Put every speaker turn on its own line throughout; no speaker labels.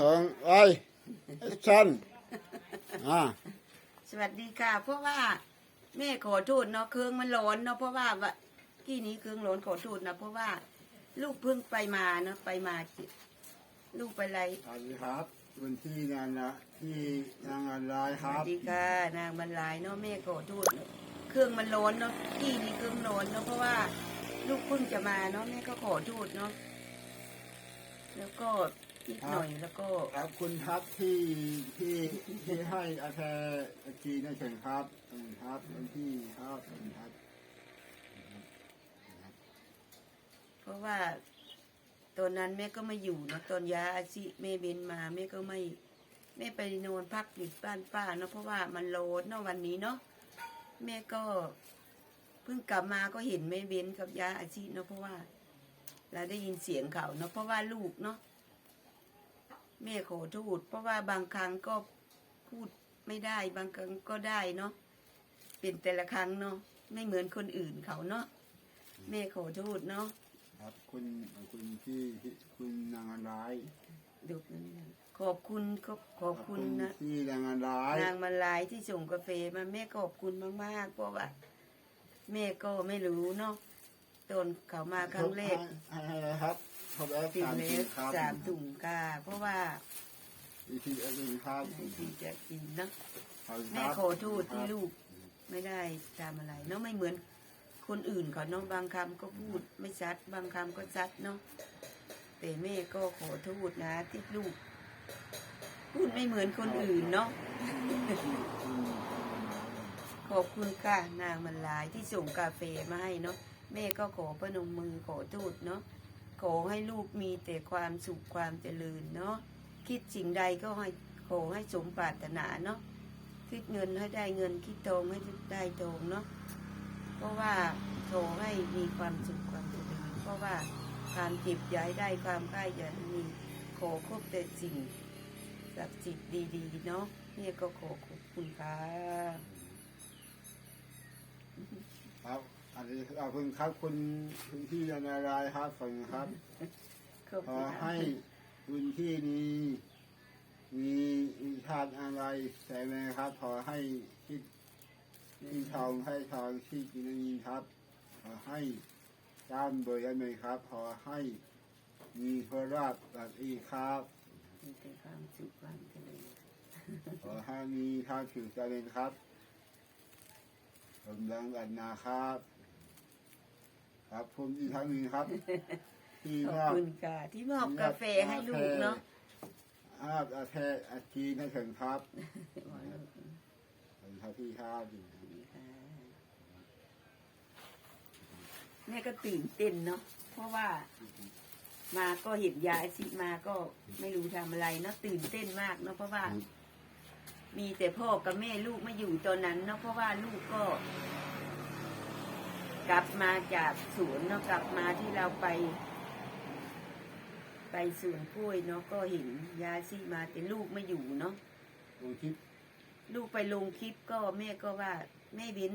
สองไอ้ชันอ่า
สวัสดีค่ะ เพราะว่าแม่ขอโทษเนาะเครื่องมันร้อนเนาะเพราะว่าว่าที่นี้เครื่องร้อนขอโทษนะเพราะว่า ลูกเพิ่งไปมาเนาะไปมาจิลูกไปไร
สวัสดีครับวันที่งานละที่งานอะไรค
ส
รั
วั
บ
สดีค่ะนางบรรลายเนาะแม่ขอโทษเนอะเครื่องมันร้อนเนาะที่นี้เครื่องร้อนเนาะเพราะว่า ลูกเพิ่งจะมาเนาะแม่ก็ขอโทษเนาะแล้วก็ นิดหน่อยแล้วก็
ครับคุณครับที่ที่ที่ให้อาแทอาจีนะเชิญครับขอบคุณครับวันที่ครับขอบคุณครับ
เพราะว่าตอนนั้นแม่ก็ไม่อยู่เนอะตอนยาอาชิแม่เบนมาแม่ก็ไม่แม่ไปนอนพักอยู่บ้านป้าเนาะเพราะว่ามันร้อนเนาะวันนี้เนาะแม่ก็เพิ่งกลับมาก็เห็นแม่เบนกับยาอาชิเนาะเพราะว่าเราได้ยินเสียงเขาเนาะเพราะว่าลูกเนาะ แม่ขอโทษเพราะว่าบางครั้งก็พูดไม่ได้ บางครั้งก็ได้เนาะเป็นแต่ละครั้งเนาะไม่เหมือนคนอื่นเขาเนาะแม่ขอโทษเนาะ
ครับคุณคุณที่ที่คุณนางอะไร
ดูนั่นนะขอบคุณขอบขอบคุณนะ
ที่นางอะไร
นางมาลายที่ส่งกาแฟมาแม่ขอบคุณมากๆเพราะว่าแม่ก็ไม่รู้เนาะตอนเขามาครั้งแรก
ให้ให้อะไรครับ ขอบแล้ว
ติด
สาม
เล
ที
ส
ครับ
สามถุงกาเพราะว่า
วิธีอะไรครับ
ที่จะกินเนาะ
ขอบคุณค
แม่
รับ
ขอโทษที่ลูกไม่ได้ทำอะไร เนาะไม่เหมือนคนอื่นเขาเนาะบางคำก็พูดไม่ชัด บางคำก็ชัดเนาะแต่แม่ก็ขอโทษนะที่ลูก พูดไม่เหมือนคนอื่นเนาะขอบคุณค่ะนางมันลายที่ส่งกาแฟมาให้เนาะแม่ก็ขอประนมมือขอโทษเนาะ ขอให้ลูกมีแต่ความสุขความเจริญเนาะคิดสิ่งใดก็ให้ขอให้สมปรารถนาเนาะคิดเงินให้ได้เงินคิดทองให้ได้ทองเนาะเพราะว่าขอให้มีความสุขความเจริญเพราะว่าความเจ็บย้ายได้ความใกล้ย่ามีขอครบแต่สิ่งศักดิ์สิทธิ์ดีๆเนาะแม่ก็ขอขอบคุณค่ะ
ครับ อันนี้ขอบคุณครับคุณคุณที่นางอะไรครับขอบคุณครับ
ขอบ
ข
คุ
อ
ณ
ให้คุณที่นี้มีมีทานอะไรใช่ไหมครับ ขอให้คิดที่ทองให้ทองที่กินนี้ครับ ขอให้ร่ำเบอร์ไหมครับ ขอให้มีพระราชแบบอีครับ
มีแต่ความสุขความเจริญ
ขอให้มีทางผิวเจริญครับกำลังอันนาครับ ครับผมอีกครั้งหนึ่งครับที่
ขอบ
มอบ
คุณค่ะ ที่มอบกาแฟให้ลูกเนาะ
อาบอาแทอาจีนให้ถึงครับขอบคุณครับพี่ครับ
แม่ก็ตื่นเต้นเนาะเพราะว่า มาก็เห็นยายสิมาก็ไม่รู้ทำอะไรเนาะตื่นเต้นมากเนาะเพราะว่า มีแต่พ่อกับแม่ลูกไม่อยู่ตอนนั้นเนาะเพราะว่าลูกก็ กลับมาจากสวนเนาะกลับมาที่เราไป ไปสวนกล้วยเนาะก็เห็นยายซีมาแต่ลูกไม่อยู่เนาะ
ลงคลิป
ลูกไปลงคลิปก็แม่ก็ว่าแม่เบ้น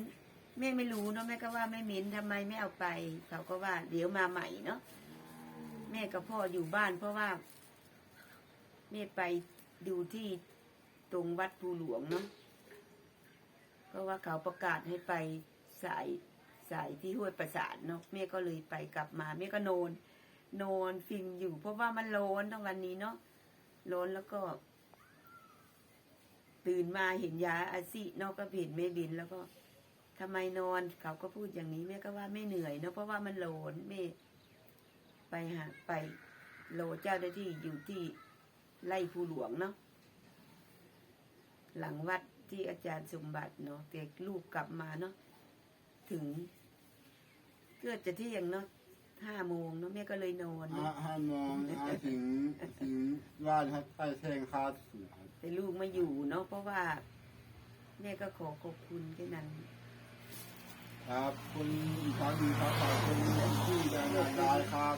แม่ไม่รู้เนาะแม่ก็ว่าแม่เบ้นทำไมไม่เอาไป เขาก็ว่า เดี๋ยวมาใหม่เนาะแม่กับพ่ออยู่บ้านเพราะว่าแม่ไปดูที่ตรงวัดภูหลวงเนาะเพราะว่าเขาประกาศให้ไปสาย สายที่ห้วยประสานเนาะแม่ก็เลยไปกลับมาแม่ก็นอนนอนฟิล์มอยู่ เพราะว่ามันร้อนทั้งวันนี้เนาะร้อนแล้วก็ ตื่นมาเห็นยาอาซินอกก็เห็นแม่บินแล้วก็ทำไมนอนเขาก็พูดอย่างนี้แม่ก็ว่าไม่เหนื่อยเนาะเพราะว่ามันโหลนแม่ไปหาไปโลเจ้าหน้ที่อยู่ที่ไร่ภูหลวงเนาะหลังวัดที่อาจารย์สมบัติเนาะแต่ลูกกลับมาเนาะถึง เกือบจะเที่ยงเนาะห้าโมงเนาะแม่ก็เลยนอน
อา
เนาะ
ห้ามองอาถึงถึงบ้านครับไปแทงครับ
แต่ลูกไม่อยู่เนาะเพราะว่าแม่ก็ขอขอบคุณแค่นั้น
ครับคุณอีกครั้งหนึงครับขอบคุณที่แรงงานได้ครับ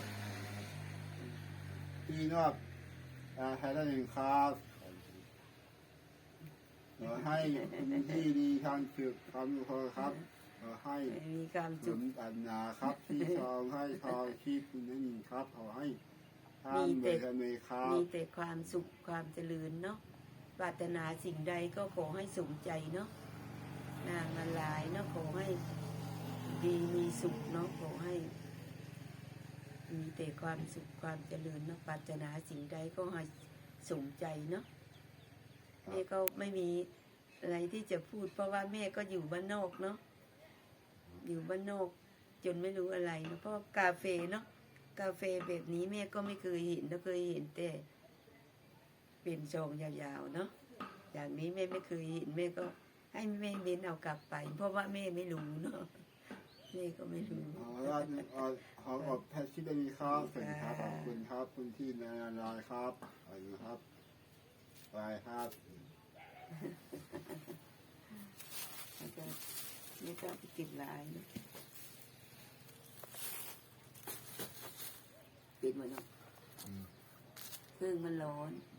ที่นอกอาแทนได้หนึ่งครับขอให้คุณที่ดีทางฝึกความรู้ครับ ขอให้
มีความ
ส
สุข
มปัญญาครับที่ทองให้ทองที่คุณนั่นเองครับขอให้ทำโดยทำไมครับ
มีแต่ความสุขความเจริญเนาะปรารถนาสิ่งใดก็ขอให้สมใจเนาะนางมาลายเนาะขอให้ดีมีสุขเนาะขอให้ มีแต่ความสุขความเจริญเนาะปรารถนาสิ่งใดก็ให้สมใจเนาะแม่ก็ไม่มีอะไรที่จะพูดเพราะว่าแม่ก็อยู่บ้านนอกเนาะ อยู่บ้านนอก จนไม่รู้อะไรเนะเพราะกาเฟ่เนาะกาแฟแบบนี้แม่ก็ไม่เคยเห็นนะเคยเห็นแต่ เป็นซองยาวๆเนาะอย่างนี้แม่ไม่เคยเห็นแม่ก็ ให้แม่เบ้นเอากลับไป เพราะว่าแม่ไม่รู้เนาะแม่ก็ไม่รู้
เอาละเอาเอาออกแท็กซี่ได้มีครับสวัสดีครับขอบคุณครับคุณที่นานายครับอบคุณครับไปครับ
แม่ก็ไปเก็บลายเนาะปิดหมดเนาะเครื่องมันร้อน
อ